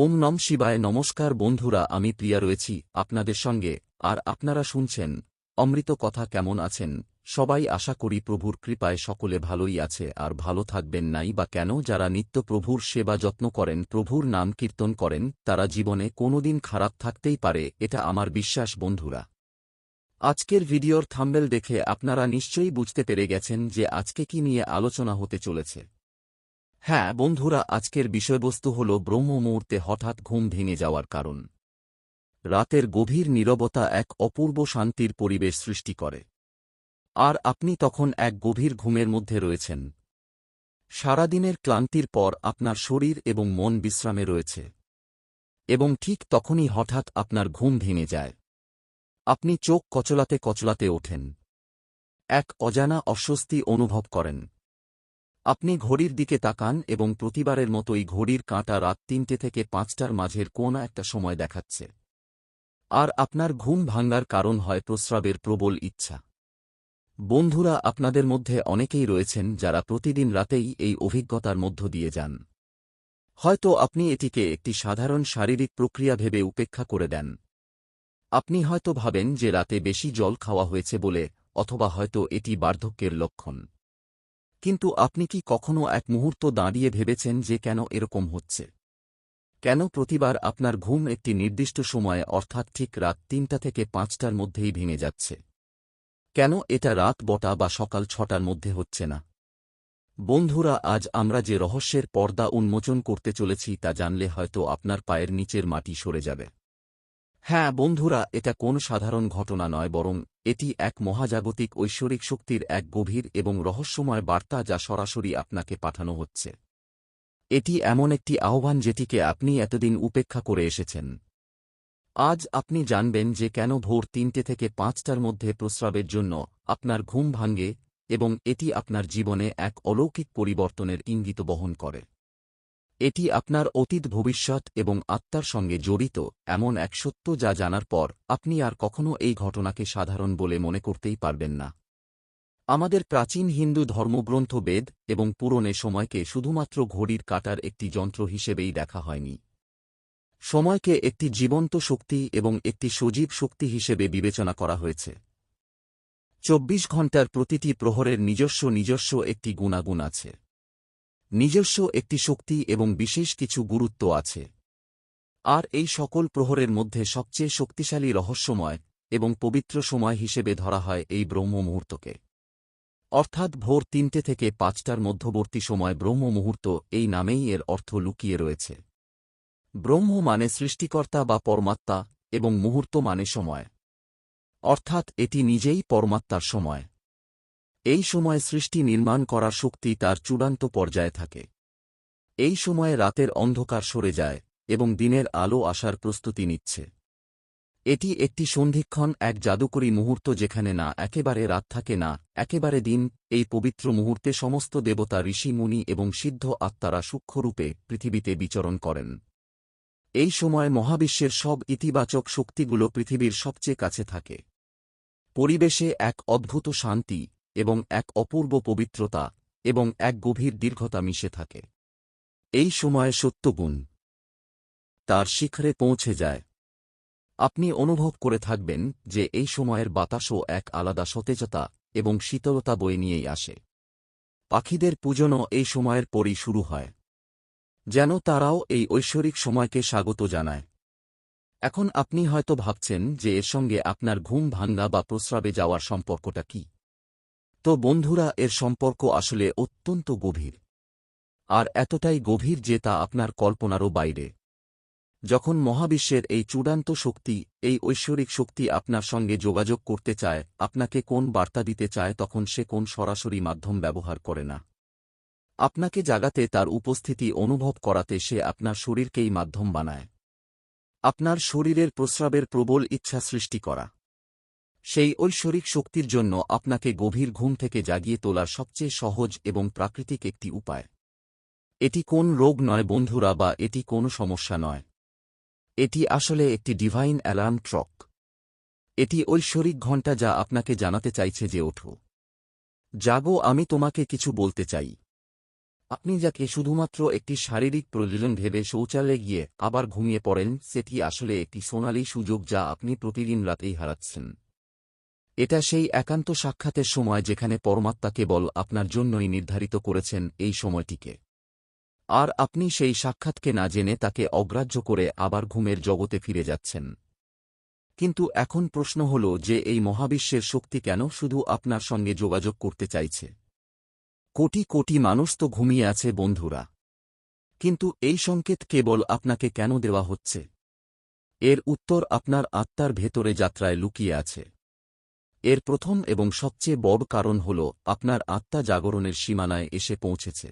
ওম নম শিবায়, নমস্কার বন্ধুরা, আমি প্রিয়া রয়েছি আপনাদের সঙ্গে। আর আপনারা শুনছেন অমৃত কথা কেমন আছেন? সবাই আশা করি প্রভুর কৃপায় সকলে ভালোই আছে। আর ভালো থাকবেন নাই বা কেন? যারা নিত্য প্রভুর সেবা যত্ন করেন, প্রভুর নাম কীর্তন করেন, তারা জীবনে কোনোদিন খারাপ থাকতেই পারে, এটা আমার বিশ্বাস বন্ধুরা। আজকের ভিডিওর থাম্বেল দেখে আপনারা নিশ্চয়ই বুঝতে পেরে গেছেন যে আজকে কি নিয়ে আলোচনা হতে চলেছে। হ্যাঁ বন্ধুরা, আজকের বিষয়বস্তু হল ব্রহ্ম মুহূর্তে হঠাৎ ঘুম ভেঙে যাওয়ার কারণ। রাতের গভীর নীরবতা এক অপূর্ব শান্তির পরিবেশ সৃষ্টি করে। আর আপনি তখন এক গভীর ঘুমের মধ্যে রয়েছেন। সারাদিনের ক্লান্তির পর আপনার শরীর এবং মন বিশ্রামে রয়েছে। এবং ঠিক তখনই হঠাৎ আপনার ঘুম ভেঙে যায়। আপনি চোখ কচলাতে কচলাতে ওঠেন। এক অজানা অস্বস্তি অনুভব করেন। আপনি ঘড়ির দিকে তাকান এবং প্রতিবারের মতোই ঘড়ির কাঁটা রাত তিনটে থেকে পাঁচটার মাঝের কোন একটা সময় দেখাচ্ছে। আর আপনার ঘুম ভাঙ্গার কারণ হয় প্রস্রাবের প্রবল ইচ্ছা। বন্ধুরা, আপনাদের মধ্যে অনেকেই রয়েছেন যারা প্রতিদিন রাতেই এই অভিজ্ঞতার মধ্য দিয়ে যান। হয়তো আপনি এটিকে একটি সাধারণ শারীরিক প্রক্রিয়া ভেবে উপেক্ষা করে দেন। আপনি হয়তো ভাবেন যে রাতে বেশি জল খাওয়া হয়েছে বলে, অথবা হয়তো এটি বার্ধক্যের লক্ষণ। কিন্তু আপনি কি কখনো এক মুহূর্ত দাঁড়িয়ে ভেবেছেন যে কেন এরকম হচ্ছে? কেন প্রতিবার আপনার ঘুম একটি নির্দিষ্ট সময়ে, অর্থাৎ ঠিক রাত তিনটা থেকে পাঁচটার মধ্যেই ভেঙে যাচ্ছে? কেন এটা রাত বটা বা সকাল ছটার মধ্যে হচ্ছে না? বন্ধুরা, আজ আমরা যে রহস্যের পর্দা উন্মোচন করতে চলেছি তা জানলে হয়তো আপনার পায়ের নিচের মাটি সরে যাবে। হ্যাঁ বন্ধুরা, এটা কোন সাধারণ ঘটনা নয়, বরং এটি এক মহাজাগতিক ঐশ্বরিক শক্তির এক গভীর এবং রহস্যময় বার্তা যা সরাসরি আপনাকে পাঠানো হচ্ছে। এটি এমন একটি আহ্বান যেটিকে আপনি এতদিন উপেক্ষা করে এসেছেন। আজ আপনি জানবেন যে কেন ভোর তিনটে থেকে পাঁচটার মধ্যে প্রস্রাবের জন্য আপনার ঘুম ভাঙ্গে এবং এটি আপনার জীবনে এক অলৌকিক পরিবর্তনের ইঙ্গিত বহন করে। এটি আপনার অতীত, ভবিষ্যৎ এবং আত্মার সঙ্গে জড়িত এমন এক সত্য যা জানার পর আপনি আর কখনও এই ঘটনাকে সাধারণ বলে মনে করতেই পারবেন না। আমাদের প্রাচীন হিন্দু ধর্মগ্রন্থ বেদ এবং পুরনে সময়কে শুধুমাত্র ঘড়ির কাটার একটি যন্ত্র হিসেবেই দেখা হয়নি। সময়কে একটি জীবন্ত শক্তি এবং একটি সজীব শক্তি হিসেবে বিবেচনা করা হয়েছে। চব্বিশ ঘণ্টার প্রতিটি প্রহরের নিজস্ব নিজস্ব একটি গুণাগুণ আছে। নিজস্ব একটি শক্তি এবং বিশেষ কিছু গুরুত্ব আছে। আর এই সকল প্রহরের মধ্যে সবচেয়ে শক্তিশালী রহস্যময় এবং পবিত্র সময় হিসেবে ধরা হয় এই ব্রহ্ম মুহূর্তকে। অর্থাৎ ভোর তিনটে থেকে পাঁচটার মধ্যবর্তী সময় ব্রহ্ম মুহূর্ত এই নামেই এর অর্থ লুকিয়ে রয়েছে। ব্রহ্ম মানে সৃষ্টিকর্তা বা পরমাত্মা এবং মুহূর্ত মানে সময়। অর্থাৎ এটি নিজেই পরমাত্মার সময়। এই সময় সৃষ্টি নির্মাণ করার শক্তি তার চূড়ান্ত পর্যায়ে থাকে। এই সময়ে রাতের অন্ধকার সরে যায় এবং দিনের আলো আসার প্রস্তুতি নিচ্ছে। এটি একটি সন্ধিক্ষণ, এক জাদুকরী মুহূর্ত যেখানে না একেবারে রাত থাকে না, একেবারে দিন, এই পবিত্র মুহূর্তে সমস্ত দেবতা ঋষি, মুনি এবং সিদ্ধ আত্মারা সূক্ষ্মরূপে পৃথিবীতে বিচরণ করেন। এই সময় মহাবিশ্বের সব ইতিবাচক শক্তিগুলো পৃথিবীর সবচেয়ে কাছে থাকে। পরিবেশে এক অদ্ভুত শান্তি এবং এক অপূর্ব পবিত্রতা এবং এক গভীর দীর্ঘতা মিশে থাকে। এই সময়ে সত্যগুণ তার শিখরে পৌঁছে যায়। আপনি অনুভব করে থাকবেন যে এই সময়ের বাতাসও এক আলাদা সতেজতা এবং শীতলতা বয়ে নিয়েই আসে। পাখিদের পূজনও এই সময়ের পরই শুরু হয়। যেন তারাও এই ঐশ্বরিক সময়কে স্বাগত জানায়। এখন আপনি হয়তো ভাবছেন যে এর সঙ্গে আপনার ঘুম ভাঙ্গা বা প্রস্রাবে যাওয়ার সম্পর্কটা কি? তো বন্ধুরা, এর সম্পর্ক আসলে অত্যন্ত গভীর। আর এতটাই গভীর যে তা আপনার কল্পনারও বাইরে। যখন মহাবিশ্বের এই চূড়ান্ত শক্তি, এই ঐশ্বরিক শক্তি আপনার সঙ্গে যোগাযোগ করতে চায়, আপনাকে কোন বার্তা দিতে চায় তখন সে কোন সরাসরি মাধ্যম ব্যবহার করে না। আপনাকে জাগাতে তার উপস্থিতি অনুভব করাতে সে আপনার শরীরকেই মাধ্যম বানায়। আপনার শরীরের প্রস্রাবের প্রবল ইচ্ছা সৃষ্টি করা। সেই ঐশ্বরিক শক্তির জন্য আপনাকে গভীর ঘুম থেকে জাগিয়ে তোলার সবচেয়ে সহজ এবং প্রাকৃতিক একটি উপায়। এটি কোন রোগ নয় বন্ধুরা বা এটি কোনো সমস্যা নয়। এটি আসলে একটি ডিভাইন অ্যালার্ম ট্রক এটি ঐশ্বরিক ঘণ্টা যা আপনাকে জানাতে চাইছে যে ওঠো। জাগো, আমি তোমাকে কিছু বলতে চাই। আপনি যাকে শুধুমাত্র একটি শারীরিক প্রয়োজন ভেবে শৌচালয়ে গিয়ে আবার ঘুমিয়ে পড়েন, সেটি আসলে একটি সোনালী সুযোগ যা আপনি প্রতিদিন রাতেই হারাচ্ছেন। এটা সেই একান্ত সাক্ষাতের সময় যেখানে পরমাত্মা কেবল আপনার জন্যই নির্ধারিত করেছেন এই সময়টিকে। আর আপনি সেই সাক্ষাৎকে না জেনে তাকে অগ্রাহ্য করে আবার ঘুমের জগতে ফিরে যাচ্ছেন। কিন্তু এখন প্রশ্ন হল যে এই মহাবিশ্বের শক্তি কেন শুধু আপনার সঙ্গে যোগাযোগ করতে চাইছে? কোটি কোটি মানুষ তো ঘুমিয়ে আছে বন্ধুরা। কিন্তু এই সংকেত কেবল আপনাকে কেন দেওয়া হচ্ছে? এর উত্তর আপনার আত্মার ভেতরে যাত্রায় লুকিয়ে আছে। এর প্রথম এবং সবচেয়ে বড় কারণ হল আপনার আত্মা জাগরণের সীমানায় এসে পৌঁছেছে।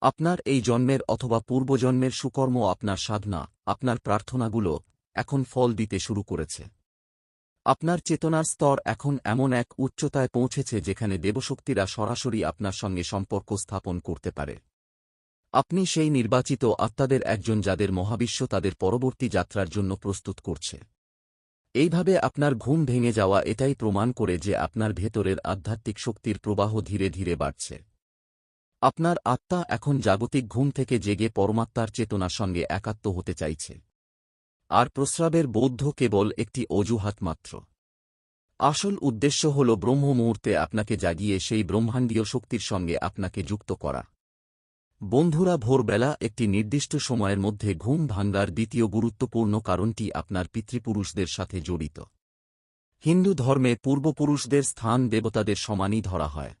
আপনার এই জন্মের অথবা পূর্বজন্মের সুকর্ম আপনার সাধনা, আপনার প্রার্থনাগুলো এখন ফল দিতে শুরু করেছে। আপনার চেতনার স্তর এখন এমন এক উচ্চতায় পৌঁছেছে যেখানে দেবশক্তিরা সরাসরি আপনার সঙ্গে সম্পর্ক স্থাপন করতে পারে। আপনি সেই নির্বাচিত আত্মাদের একজন যাদের মহাবিশ্ব তাদের পরবর্তী যাত্রার জন্য প্রস্তুত করছে। এইভাবে আপনার ঘুম ভেঙে যাওয়া এটাই প্রমাণ করে যে আপনার ভেতরের আধ্যাত্মিক শক্তির প্রবাহ ধীরে ধীরে বাড়ছে। আপনার আত্মা এখন জাগতিক ঘুম থেকে জেগে পরমাত্মার চেতনার সঙ্গে একাত্ম হতে চাইছে। আর প্রস্রাবের বৌদ্ধ কেবল একটি অজুহাত মাত্র। আসল উদ্দেশ্য হল ব্রহ্ম মুহূর্তে আপনাকে জাগিয়ে সেই ব্রহ্মাণ্ডীয় শক্তির সঙ্গে আপনাকে যুক্ত করা। বন্ধুরা, ভোরবেলা একটি নির্দিষ্ট সময়ের মধ্যে ঘুম ভাঙ্গার দ্বিতীয় গুরুত্বপূর্ণ কারণটি আপনার পিতৃপুরুষদের সাথে জড়িত। হিন্দু ধর্মে পূর্বপুরুষদের স্থান দেবতাদের সমানই ধরা হয়।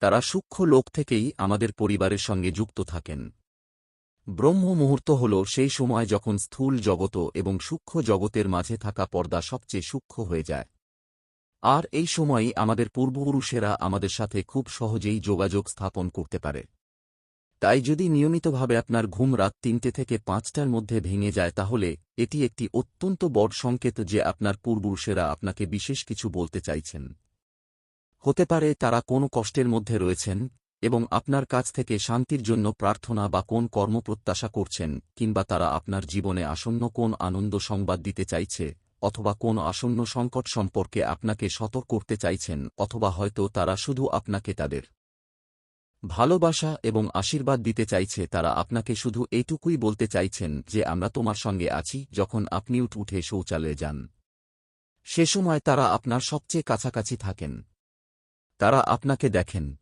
তারা সূক্ষ্ম লোক থেকেই আমাদের পরিবারের সঙ্গে যুক্ত থাকেন। ব্রহ্ম মুহূর্ত হল সেই সময় যখন স্থূল জগত এবং সূক্ষ্ম জগতের মাঝে থাকা পর্দা সবচেয়ে সূক্ষ্ম হয়ে যায়। আর এই সময়ই আমাদের পূর্বপুরুষেরা আমাদের সাথে খুব সহজেই যোগাযোগ স্থাপন করতে পারে। তাই যদি নিয়মিতভাবে আপনার ঘুম রাত তিনটে থেকে পাঁচটার মধ্যে ভেঙে যায়, তাহলে এটি একটি অত্যন্ত বড় সংকেত যে আপনার পূর্বপুরুষেরা আপনাকে বিশেষ কিছু বলতে চাইছেন। হতে পারে তারা কোনো কষ্টের মধ্যে রয়েছেন এবং আপনার কাছ থেকে শান্তির জন্য প্রার্থনা বা কোন কর্ম প্রত্যাশা করছেন, কিংবা তারা আপনার জীবনে আসন্ন কোন আনন্দ সংবাদ দিতে চাইছে, অথবা কোন আসন্ন সংকট সম্পর্কে আপনাকে সতর্ক করতে চাইছেন, অথবা হয়তো তারা শুধু আপনাকে তাদের ভালোবাসা এবং আশীর্বাদ দিতে চাইছে তারা আপনাকে শুধু এইটুকুই বলতে চাইছেন যে আমরা তোমার সঙ্গে আছি যখন আপনি উঠ উঠে শৌচালয়ে যান। সে সময় তারা আপনার সবচেয়ে কাছাকাছি থাকেন। তারা আপনাকে দেখেন।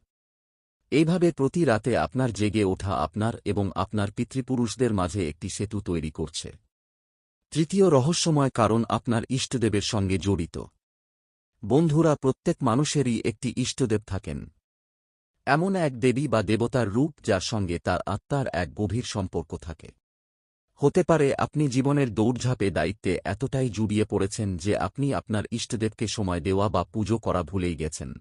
এইভাবে প্রতি রাতে আপনার জেগে ওঠা আপনার এবং আপনার পিতৃপুরুষদের মাঝে একটি সেতু তৈরি করছে। তৃতীয় রহস্যময় কারণ আপনার ইষ্টদেবের সঙ্গে জড়িত। বন্ধুরা, প্রত্যেক মানুষেরই একটি ইষ্টদেব থাকেন। এমন এক দেবী বা দেবতার রূপ যার সঙ্গে তার আত্মার এক গভীর সম্পর্ক থাকে। হতে পারে আপনি জীবনের দৌড়ঝাঁপে দায়িত্বে এতটাই জুড়িয়ে পড়েছেন যে আপনি আপনার ইষ্টদেবকে সময় দেওয়া বা পুজো করা ভুলেই গেছেন।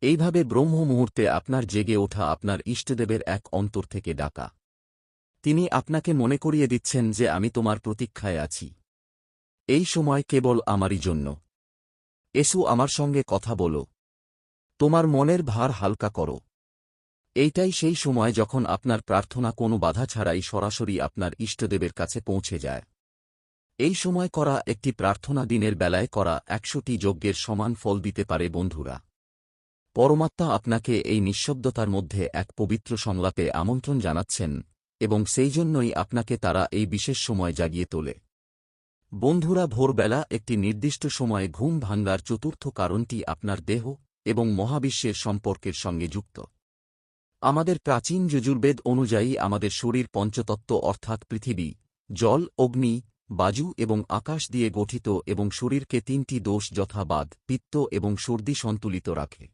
এইভাবে ব্রহ্ম মুহূর্তে আপনার জেগে ওঠা আপনার ইষ্টদেবের এক অন্তর থেকে ডাকা। তিনি আপনাকে মনে করিয়ে দিচ্ছেন যে আমি তোমার প্রতীক্ষায় আছি। এই সময় কেবল আমারই জন্য। এসু আমার সঙ্গে কথা বলো। তোমার মনের ভার হালকা করো। এইটাই সেই সময় যখন আপনার প্রার্থনা কোনো বাধা ছাড়াই সরাসরি আপনার ইষ্টদেবের কাছে পৌঁছে যায়। এই সময় করা একটি প্রার্থনা দিনের বেলায় করা একশোটি যজ্ঞের সমান ফল দিতে পারে বন্ধুরা। পরমাত্মা আপনাকে এই নিঃশব্দতার মধ্যে এক পবিত্র সংলাপে আমন্ত্রণ জানাচ্ছেন এবং সেই জন্যই আপনাকে তারা এই বিশেষ সময় জাগিয়ে তোলে। বন্ধুরা, ভোরবেলা একটি নির্দিষ্ট সময়ে ঘুম ভাঙ্গার চতুর্থ কারণটি আপনার দেহ এবং মহাবিশ্বের সম্পর্কের সঙ্গে যুক্ত। আমাদের প্রাচীন যজুর্বেদ অনুযায়ী আমাদের শরীর পঞ্চতত্ত্ব অর্থাৎ পৃথিবী, জল, অগ্নি, বাজু এবং আকাশ দিয়ে গঠিত এবং শরীরকে তিনটি দোষ যথাবাদ পিত্ত এবং সর্দি সন্তুলিত রাখে।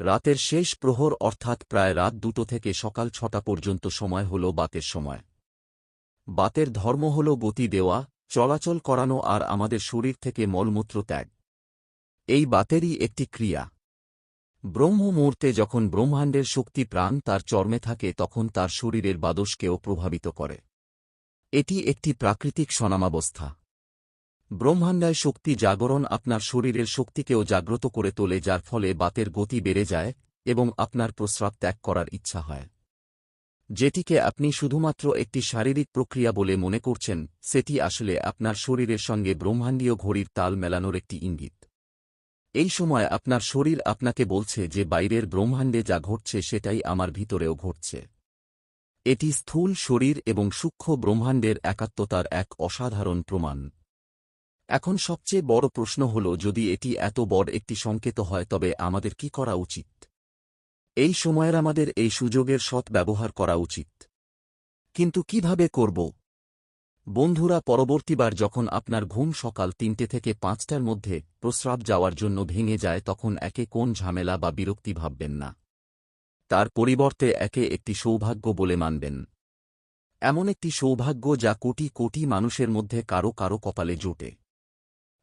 রাতের শেষ প্রহর অর্থাৎ প্রায় রাত দুটো থেকে সকাল ছটা পর্যন্ত সময় হল বাতের সময়। বাতের ধর্ম হল গতি দেওয়া, চলাচল করানো আর আমাদের শরীর থেকে মলমূত্র ত্যাগ। এই বাতেরই একটি ক্রিয়া। ব্রহ্ম মুহূর্তে যখন ব্রহ্মাণ্ডের শক্তি প্রাণ তার চর্মে থাকে তখন তার শরীরের বাদসকেও প্রভাবিত করে। এটি একটি প্রাকৃতিক সনামাবস্থা ব্রহ্মাণ্ডায় শক্তি জাগরণ আপনার শরীরের শক্তিকেও জাগ্রত করে তোলে যার ফলে বাতের গতি বেড়ে যায় এবং আপনার প্রস্রাব ত্যাগ করার ইচ্ছা হয়। যেটিকে আপনি শুধুমাত্র একটি শারীরিক প্রক্রিয়া বলে মনে করছেন, সেটি আসলে আপনার শরীরের সঙ্গে ব্রহ্মাণ্ডীয় ঘড়ির তাল মেলানোর একটি ইঙ্গিত। এই সময় আপনার শরীর আপনাকে বলছে যে বাইরের ব্রহ্মাণ্ডে যা ঘটছে সেটাই আমার ভিতরেও ঘটছে। এটি স্থূল শরীর এবং সূক্ষ্ম ব্রহ্মাণ্ডের একাত্মতার এক অসাধারণ প্রমাণ। এখন সবচেয়ে বড় প্রশ্ন হল, যদি এটি এত বড় একটি সংকেত হয়, তবে আমাদের কি করা উচিত? এই সময়ের আমাদের এই সুযোগের সৎ ব্যবহার করা উচিত। কিন্তু কীভাবে করব? বন্ধুরা, পরবর্তীবার যখন আপনার ঘুম সকাল তিনটে থেকে পাঁচটার মধ্যে প্রস্রাব যাওয়ার জন্য ভেঙে যায়, তখন একে কোন ঝামেলা বা বিরক্তি ভাববেন না। তার পরিবর্তে একে একটি সৌভাগ্য বলে মানবেন। এমন একটি সৌভাগ্য যা কোটি কোটি মানুষের মধ্যে কারও কারও কপালে জোটে।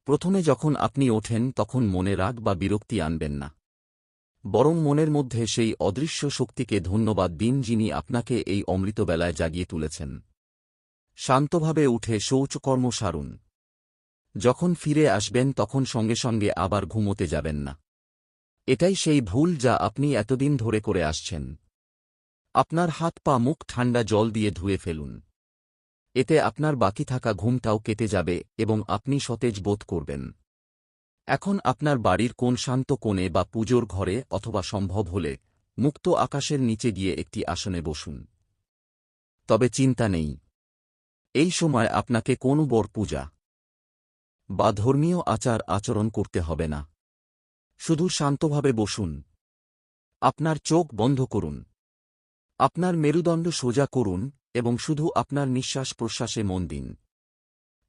প্রথমে যখন আপনি ওঠেন, তখন মনে রাগ বা বিরক্তি আনবেন না। বরং মনের মধ্যে সেই অদৃশ্য শক্তিকে ধন্যবাদ দিন যিনি আপনাকে এই অমৃতবেলায় জাগিয়ে তুলেছেন। শান্তভাবে উঠে শৌচকর্ম সারুন। যখন ফিরে আসবেন তখন সঙ্গে সঙ্গে আবার ঘুমোতে যাবেন না। এটাই সেই ভুল যা আপনি এতদিন ধরে করে আসছেন। আপনার হাত পা মুখ ঠান্ডা জল দিয়ে ধুয়ে ফেলুন। এতে আপনার বাকি থাকা ঘুমটাও কেটে যাবে এবং আপনি সতেজ বোধ করবেন। এখন আপনার বাড়ির কোন শান্ত কোণে বা পুজোর ঘরে অথবা সম্ভব হলে মুক্ত আকাশের নিচে গিয়ে একটি আসনে বসুন। তবে চিন্তা নেই। এই সময় আপনাকে কোনো বর পূজা বা ধর্মীয় আচার আচরণ করতে হবে না। শুধু শান্তভাবে বসুন। আপনার চোখ বন্ধ করুন। আপনার মেরুদণ্ড সোজা করুন এবং শুধু আপনার নিঃশ্বাস প্রশ্বাসে মন দিন।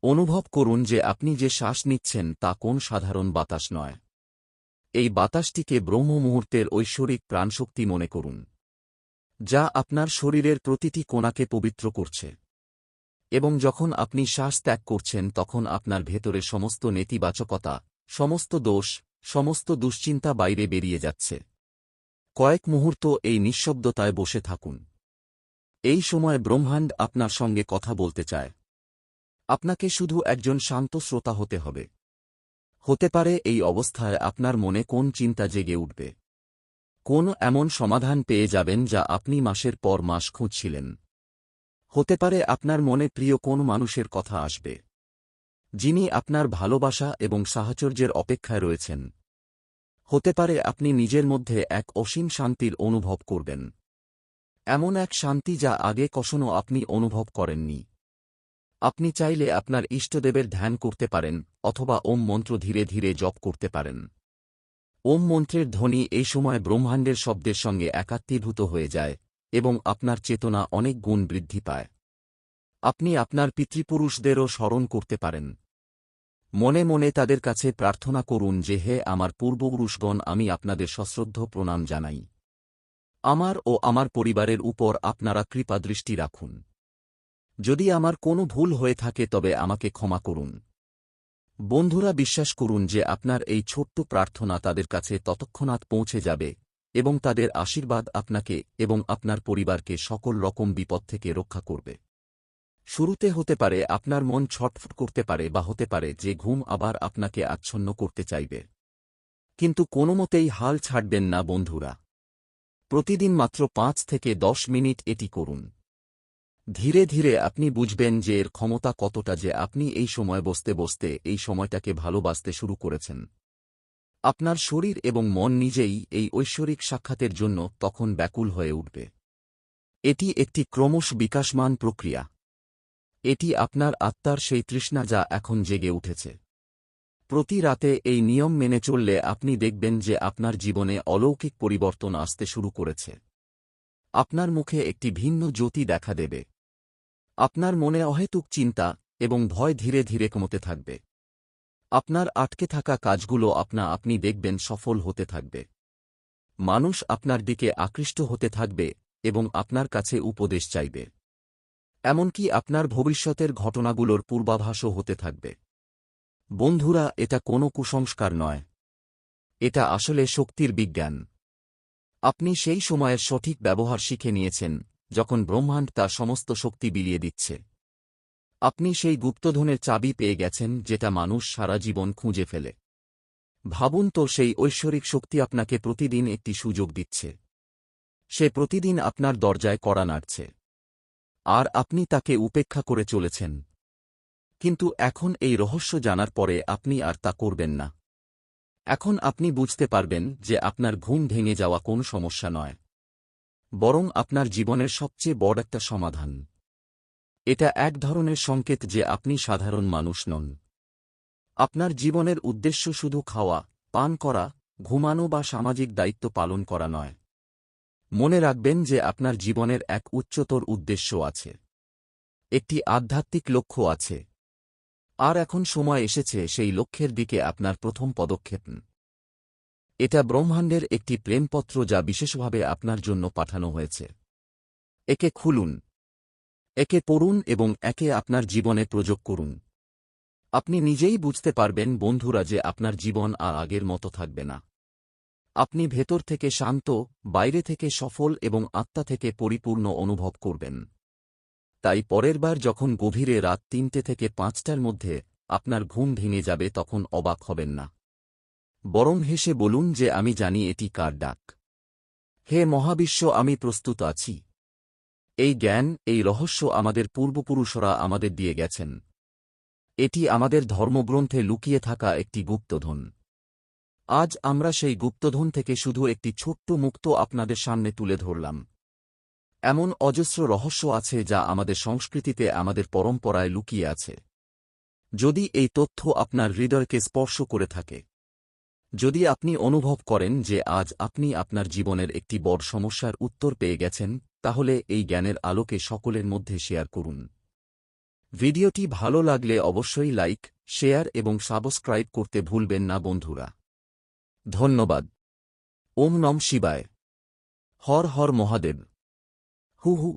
অনুভব করুন যে আপনি যে শ্বাস নিচ্ছেন তা কোন সাধারণ বাতাস নয়। এই বাতাসটিকে ব্রহ্ম মুহূর্তের ঐশ্বরিক প্রাণশক্তি মনে করুন, যা আপনার শরীরের প্রতিটি কোণাকে পবিত্র করছে। এবং যখন আপনি শ্বাস ত্যাগ করছেন তখন আপনার ভেতরে সমস্ত নেতিবাচকতা, সমস্ত দোষ, সমস্ত দুশ্চিন্তা বাইরে বেরিয়ে যাচ্ছে। কয়েক মুহূর্ত এই নিঃশব্দতায় বসে থাকুন। এই সময় ব্রহ্মাণ্ড আপনার সঙ্গে কথা বলতে চায়। আপনাকে শুধু একজন শান্ত শ্রোতা হতে হবে। হতে পারে এই অবস্থায় আপনার মনে কোন চিন্তা জেগে উঠবে। কোন এমন সমাধান পেয়ে যাবেন যা আপনি মাসের পর মাস খুঁজছিলেন। হতে পারে আপনার মনে প্রিয় কোন মানুষের কথা আসবে। যিনি আপনার ভালোবাসা এবং সাহচর্যের অপেক্ষায় রয়েছেন। হতে পারে আপনি নিজের মধ্যে এক অসীম শান্তির অনুভব করবেন। এমন এক শান্তি যা আগে কখনো আপনি অনুভব করেননি। আপনি চাইলে আপনার ইষ্টদেবের ধ্যান করতে পারেন, অথবা ওম মন্ত্র ধীরে ধীরে জপ করতে পারেন। ওম মন্ত্রের ধ্বনি এই সময় ব্রহ্মাণ্ডের শব্দের সঙ্গে একাত্মীভূত হয়ে যায়। এবং আপনার চেতনা অনেক গুণ বৃদ্ধি পায়। আপনি আপনার পিতৃপুরুষদেরও স্মরণ করতে পারেন। মনে মনে তাদের কাছে প্রার্থনা করুন যে, হে আমার পূর্বপুরুষগণ, আমি আপনাদের সশ্রদ্ধ প্রণাম জানাই। আমার ও আমার পরিবারের উপর আপনারা কৃপাদৃষ্টি রাখুন। যদি আমার কোনো ভুল হয়ে থাকে, তবে আমাকে ক্ষমা করুন। বন্ধুরা, বিশ্বাস করুন যে, আপনার এই ছোট্ট প্রার্থনা তাদের কাছে ততক্ষণাৎ পৌঁছে যাবে। এবং তাদের আশীর্বাদ আপনাকে এবং আপনার পরিবারকে সকল রকম বিপদ থেকে রক্ষা করবে। শুরুতে হতে পারে আপনার মন ছটফট করতে পারে বা হতে পারে যে ঘুম আবার আপনাকে আচ্ছন্ন করতে চাইবে। কিন্তু কোনোমতেই হাল ছাড়বেন না বন্ধুরা। প্রতিদিন মাত্র পাঁচ থেকে দশ মিনিট এটি করুন। ধীরে ধীরে আপনি বুঝবেন যে এর ক্ষমতা কতটা যে আপনি এই সময় বসতে বসতে এই সময়টাকে ভালোবাসতে শুরু করেছেন। আপনার শরীর এবং মন নিজেই এই ঐশ্বরিক সাক্ষাতের জন্য তখন ব্যাকুল হয়ে উঠবে। এটি একটি ক্রমশ বিকাশমান প্রক্রিয়া। এটি আপনার আত্মার সেই তৃষ্ণা যা এখন জেগে উঠেছে। প্রতি রাতে এই নিয়ম মেনে চললে আপনি দেখবেন যে আপনার জীবনে অলৌকিক পরিবর্তন আসতে শুরু করেছে। আপনার মুখে একটি ভিন্ন জ্যোতি দেখা দেবে। আপনার মনে অহেতুক চিন্তা এবং ভয় ধীরে ধীরে কমতে থাকবে। আপনার আটকে থাকা কাজগুলো আপনা আপনি দেখবেন সফল হতে থাকবে। মানুষ আপনার দিকে আকৃষ্ট হতে থাকবে এবং আপনার কাছে উপদেশ চাইবে। এমনকি আপনার ভবিষ্যতের ঘটনাগুলোর পূর্বাভাসও হতে থাকবে। বন্ধুরা, এটা কোনো কুসংস্কার নয়। এটা আসলে শক্তির বিজ্ঞান। আপনি সেই সময়ের সঠিক ব্যবহার শিখে নিয়েছেন, যখন ব্রহ্মাণ্ড তার সমস্ত শক্তি বিলিয়ে দিচ্ছে। আপনি সেই গুপ্তধনের চাবি পেয়ে গেছেন যেটা মানুষ সারা জীবন খুঁজে ফেলে। ভাবুন তো সেই ঐশ্বরিক শক্তি আপনাকে প্রতিদিন একটি সুযোগ দিচ্ছে। সে প্রতিদিন আপনার দরজায় কড়া নাড়ছে। আর আপনি তাকে উপেক্ষা করে চলেছেন। কিন্তু এখন এই রহস্য জানার পরে আপনি আর তা করবেন না। এখন আপনি বুঝতে পারবেন যে আপনার ঘুম ভেঙে যাওয়া কোন সমস্যা নয়। বরং আপনার জীবনের সবচেয়ে বড় একটা সমাধান। এটা এক ধরনের সংকেত যে আপনি সাধারণ মানুষ নন। আপনার জীবনের উদ্দেশ্য শুধু খাওয়া, পান করা, ঘুমানো বা সামাজিক দায়িত্ব পালন করা নয়। মনে রাখবেন যে আপনার জীবনের এক উচ্চতর উদ্দেশ্য আছে। একটি আধ্যাত্মিক লক্ষ্য আছে। আর এখন সময় এসেছে সেই লক্ষ্যের দিকে আপনার প্রথম পদক্ষেপ। এটা ব্রহ্মাণ্ডের একটি প্রেমপত্র যা বিশেষভাবে আপনার জন্য পাঠানো হয়েছে। একে খুলুন। একে পড়ুন এবং একে আপনার জীবনে প্রযোগ করুন। আপনি নিজেই বুঝতে পারবেন, বন্ধুরা, যে আপনার জীবন আর আগের মতো থাকবে না। আপনি ভেতর থেকে শান্ত, বাইরে থেকে সফল এবং আত্মা থেকে পরিপূর্ণ অনুভব করবেন। তাই পরের বার যখন গভীরে রাত তিনটে থেকে পাঁচটার মধ্যে আপনার ঘুম ভেঙে যাবে, তখন অবাক হবেন না। বরং হেসে বলুন যে, আমি জানি এটি কার ডাক। হে মহাবিশ্ব, আমি প্রস্তুত আছি। এই জ্ঞান, এই রহস্য আমাদের পূর্বপুরুষরা আমাদের দিয়ে গেছেন। এটি আমাদের ধর্মগ্রন্থে লুকিয়ে থাকা একটি গুপ্তধন। আজ আমরা সেই গুপ্তধন থেকে শুধু একটি ছোট্ট মুক্ত আপনাদের সামনে তুলে ধরলাম। এমন অজস্র রহস্য আছে যা আমাদের সংস্কৃতিতে আমাদের পরম্পরায় লুকিয়ে আছে। যদি এই তথ্য আপনার হৃদয়কে স্পর্শ করে থাকে যদি আপনি অনুভব করেন যে আজ আপনি আপনার জীবনের একটি বড় সমস্যার উত্তর পেয়ে গেছেন, তাহলে এই জ্ঞানের আলোকে সকলের মধ্যে শেয়ার করুন। ভিডিওটি ভালো লাগলে অবশ্যই লাইক, শেয়ার এবং সাবস্ক্রাইব করতে ভুলবেন না বন্ধুরা। ধন্যবাদ। ওম নম শিবায়। হর হর মহাদেব। হু হু।